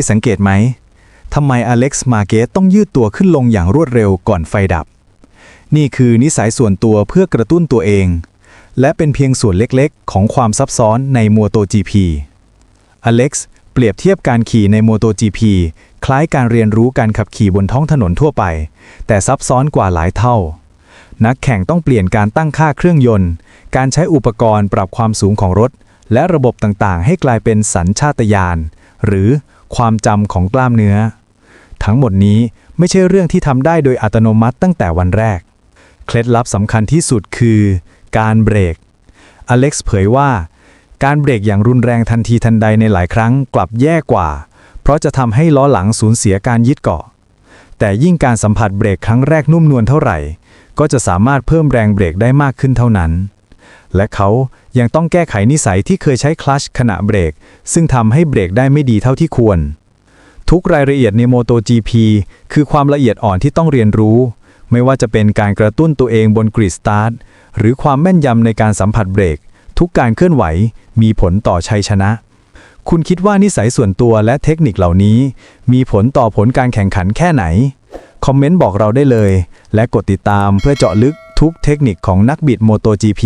ยสังเกตไหมทำไมอเล็กซ์มาเกตต้องยืดตัวขึ้นลงอย่างรวดเร็วก่อนไฟดับ นี่คือนิสัยส่วนตัวเพื่อกระตุ้นตัวเอง และเป็นเพียงส่วนเล็กๆ ของความซับซ้อนในมัวโต GP อเล็กซ์เปรียบเทียบการขี่ใน MotoGP คล้ายการเรียนรู้การขับขี่บนท้องถนนทั่วไป แต่ซับซ้อนกว่าหลายเท่า นักแข่งต้องเปลี่ยนการตั้งค่าเครื่องยนต์ การใช้อุปกรณ์ปรับความสูงของรถ และระบบต่างๆ ให้กลายเป็นสัญชาตญาณหรือ ความจำของกล้ามเนื้อ ทั้งหมดนี้ไม่ใช่เรื่องที่ทำได้โดยอัตโนมัติตั้งแต่วันแรก เคล็ดลับสำคัญที่สุดคือ การเบรก อเล็กซ์เผยว่า การเบรกอย่างรุนแรงทันทีทันใดในหลายครั้งกลับแย่กว่า เพราะจะทำให้ล้อหลังสูญเสียการยึดเกาะ แต่ยิ่งการสัมผัสเบรกครั้งแรกนุ่มนวลเท่าไหร่ ก็จะสามารถเพิ่มแรงเบรกได้มากขึ้นเท่านั้น และเขายังต้องแก้ไขนิสัยที่เคยใช้คลัชขณะเบรก ซึ่งทำให้เบรกได้ไม่ดีเท่าที่ควร ทุกรายละเอียดใน MotoGP คือความละเอียดอ่อนที่ต้องเรียนรู้ ไม่ว่าจะเป็นการกระตุ้นตัวเองบนกริดสตาร์ทหรือความแม่นยำในการสัมผัสเบรก ทุกการเคลื่อนไหวมีผลต่อชัยชนะ คุณคิดว่านิสัยส่วนตัวและเทคนิคเหล่านี้ มีผลต่อผลการแข่งขันแค่ไหน คอมเมนต์บอกเราได้เลย และกดติดตามเพื่อเจาะลึก ทุกเทคนิคของนักบิด MotoGP